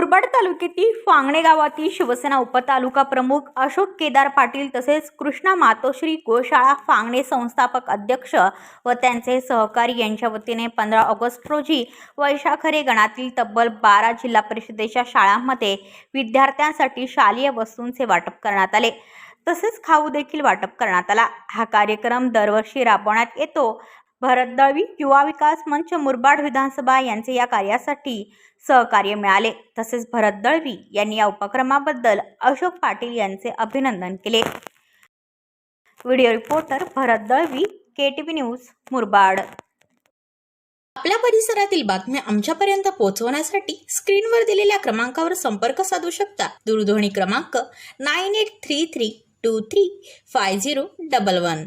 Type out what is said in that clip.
मुरबाड तालुक्यातील फांगणे गावातील शिवसेना उपतालुका प्रमुख अशोक केदार पाटील तसेच कृष्णा मातोश्री गोशाळा फांगणे संस्थापक अध्यक्ष व त्यांचे सहकारी यांच्या वतीने पंधरा ऑगस्ट रोजी वैशाखरे गणातील तब्बल बारा जिल्हा परिषदेच्या शाळांमध्ये विद्यार्थ्यांसाठी शालेय वस्तूंचे वाटप करण्यात आले. तसेच खाऊ देखील वाटप करण्यात आला. हा कार्यक्रम दरवर्षी राबवण्यात येतो. भरत दळवी युवा विकास मंच मुरबाड विधानसभा यांचे या कार्यासाठी सहकार्य मिळाले. तसेच भरत दळवी यांनी या उपक्रमाबद्दल अशोक पाटील यांचे अभिनंदन केले. Video reporter Bharat Dalvi K T V news Murbad. आपल्या परिसरातील बातम्या आमच्यापर्यंत पोहोचवण्यासाठी स्क्रीनवर दिलेल्या क्रमांकावर संपर्क साधू शकता. दूरध्वनी क्रमांक nine eight three three two three five zero double one.